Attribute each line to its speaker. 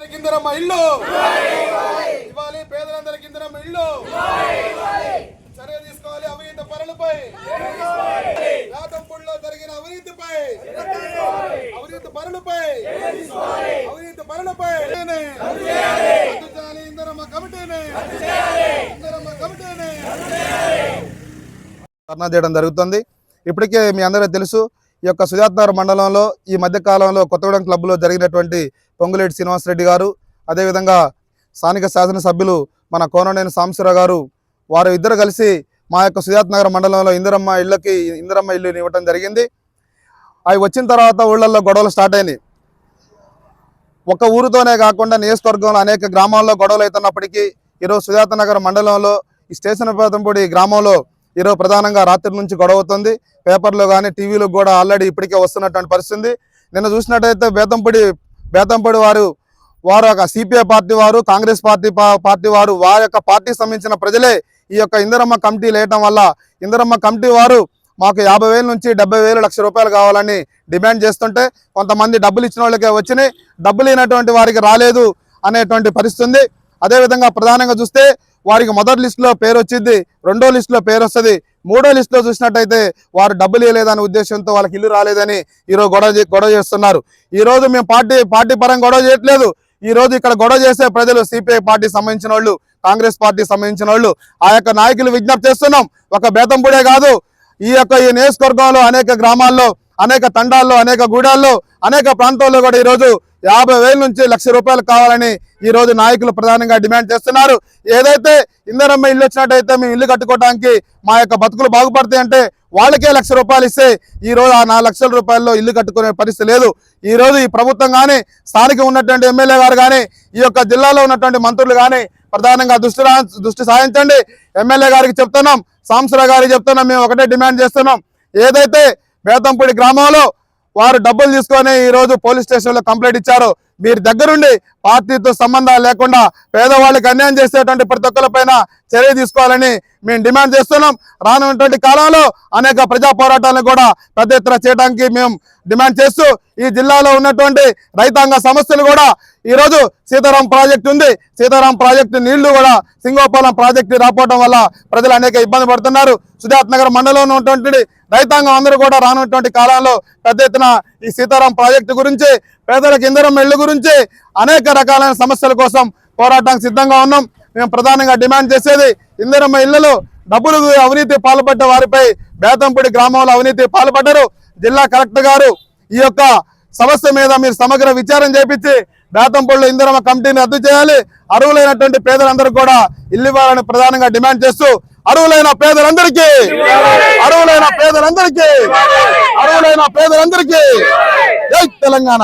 Speaker 1: ఇందరమ్మ ఇల్లు. ఇవ్వాలి. పేదలందరికి ఇందరమ్మ ఇల్లు. చర్య తీసుకోవాలి అవినీతి పనులపై రాతంపూడిలో జరిగిన అవినీతిపై. అవినీతి పనులపై అవినీతి పనులపై ఇందరమ్మ కమిటీని. ఇందరమ్మ కమిటీని. ధర్నా చేయడం జరుగుతుంది. ఇప్పటికే మీ అందరూ తెలుసు ఈ యొక్క సుజాత్నగర్ మండలంలో ఈ మధ్యకాలంలో కొత్తగూడెం క్లబ్లో జరిగినటువంటి పొంగులేటి శ్రీనివాసరెడ్డి గారు అదేవిధంగా స్థానిక శాసనసభ్యులు మన కోననేని సాంబశివరావు గారు వారు ఇద్దరు కలిసి మా యొక్క సుజాత్నగర్ మండలంలో ఇందిరమ్మ ఇళ్ళకి ఇందిరమ్మ ఇల్లుని ఇవ్వటం జరిగింది. అవి వచ్చిన తర్వాత ఊళ్ళల్లో గొడవలు స్టార్ట్ అయినాయి. ఒక ఊరితోనే కాకుండా నియోజకవర్గంలో అనేక గ్రామాల్లో గొడవలు అవుతున్నప్పటికీ ఈరోజు సుజాతనగర్ మండలంలో ఈ స్టేషన్ పేదంపూడి గ్రామంలో ఈరోజు ప్రధానంగా రాత్రి నుంచి గొడవవుతుంది. పేపర్లో కానీ టీవీలో కూడా ఆల్రెడీ ఇప్పటికే వస్తున్నటువంటి పరిస్థితి నిన్న చూసినట్టయితే బేతంపూడి బేతంపూడి వారు వారు ఒక సిపిఐ పార్టీ వారు కాంగ్రెస్ పార్టీ పార్టీ వారు వారి యొక్క పార్టీకి సంబంధించిన ప్రజలే ఈ యొక్క ఇందరమ్మ కమిటీ లేయటం వల్ల ఇందరమ్మ కమిటీ వారు మాకు యాభై వేల నుంచి డెబ్బై వేలు లక్ష రూపాయలు కావాలని డిమాండ్ చేస్తుంటే కొంతమంది డబ్బులు ఇచ్చిన వాళ్ళకే వచ్చినాయి. డబ్బులు లేనటువంటి వారికి రాలేదు అనేటువంటి పరిస్థితి ఉంది అదేవిధంగా ప్రధానంగా చూస్తే వారికి మొదటి లిస్టులో పేరు వచ్చింది రెండో లిస్టులో పేరు వస్తుంది. మూడో లిస్టులో చూసినట్టయితే వారు డబ్బులు ఇవ్వలేదనే ఉద్దేశంతో వాళ్ళకి ఇల్లు రాలేదని ఈరోజు గొడవ గొడవ చేస్తున్నారు. ఈ రోజు మేము పార్టీ పార్టీ పరంగా గొడవ చేయట్లేదు. ఈ రోజు ఇక్కడ గొడవ చేసే ప్రజలు సిపిఐ పార్టీ సంబంధించిన వాళ్ళు కాంగ్రెస్ పార్టీ సంబంధించిన వాళ్ళు. ఆ యొక్క నాయకులు విజ్ఞప్తి చేస్తున్నాం. ఒక బేతంపుడే కాదు. ఈ యొక్క ఈ నియోజకవర్గంలో అనేక గ్రామాల్లో అనేక తండాల్లో అనేక గూడాల్లో అనేక ప్రాంతాల్లో కూడా ఈరోజు యాభై వేల నుంచి లక్ష రూపాయలు కావాలని ఈ రోజు నాయకులు ప్రధానంగా డిమాండ్ చేస్తున్నారు. ఏదైతే ఇందరమ్మ ఇల్లు వచ్చినట్టయితే మేము ఇల్లు కట్టుకోవడానికి మా యొక్క బతుకులు బాగుపడతాయి అంటే వాళ్ళకే లక్ష రూపాయలు ఇస్తే ఈ రోజు ఆ నాలుగు లక్షల రూపాయల్లో ఇల్లు కట్టుకునే పరిస్థితి లేదు. ఈ రోజు ఈ ప్రభుత్వం కానీ స్థానిక ఉన్నటువంటి ఎమ్మెల్యే గారు కానీ ఈ యొక్క జిల్లాలో ఉన్నటువంటి మంత్రులు కానీ ప్రధానంగా దృష్టి దృష్టి సాధించండి ఎమ్మెల్యే గారికి చెప్తున్నాం సాంసరావు గారికి చెప్తున్నాం మేము ఒకటే డిమాండ్ చేస్తున్నాం. ఏదైతే బేతంపూడి గ్రామంలో వారు డబ్బులు తీసుకొని ఈ రోజు పోలీస్ స్టేషన్లో కంప్లైంట్ ఇచ్చారు. మీరు దగ్గరుండి పార్టీతో సంబంధాలు లేకుండా పేదవాళ్ళకి అన్యాయం చేసేటువంటి ప్రతి ఒక్కరిపైన చర్య తీసుకోవాలని మేము డిమాండ్ చేస్తున్నాం. రానున్నటువంటి కాలంలో అనేక ప్రజా పోరాటాలను కూడా పెద్ద ఎత్తున చేయడానికి మేము డిమాండ్ చేస్తూ ఈ జిల్లాలో ఉన్నటువంటి రైతాంగ సమస్యలు కూడా ఈ రోజు సీతారాం ప్రాజెక్టు ఉంది. సీతారాం ప్రాజెక్టు నీళ్ళు కూడా సింగోపాలెం ప్రాజెక్టు రాపోవడం వల్ల ప్రజలు అనేక ఇబ్బంది పడుతున్నారు. సుజాత్ నగర్ మండలంలో ఉన్నటువంటి రైతాంగం అందరూ కూడా రానున్నటువంటి కాలంలో పెద్ద ఎత్తున ఈ సీతారాం ప్రాజెక్టు గురించి పేదలకు ఇంధనం ఇళ్ళ గురించి అనేక రకాలైన సమస్యల కోసం పోరాటానికి సిద్ధంగా ఉన్నాం. మేము ప్రధానంగా డిమాండ్ చేసేది ఇందిరమ్మ ఇళ్ళలో డబ్బులు అవినీతి పాల్పడ్డ వారిపై బేతంపూడి గ్రామంలో అవినీతి పాల్పడ్డారు. జిల్లా కలెక్టర్ గారు ఈ యొక్క సమస్య మీద మీరు సమగ్ర విచారం చేపించి బేతంపూడిలో ఇందిరమ్మ కమిటీని రద్దు చేయాలి. అర్హులైనటువంటి పేదలందరూ కూడా ఇల్లు ఇవ్వాలని ప్రధానంగా డిమాండ్ చేస్తూ అర్హులైన పేదలందరికీ అర్హులైన పేదలందరికీ అర్హులైన పేదలందరికీ జై తెలంగాణ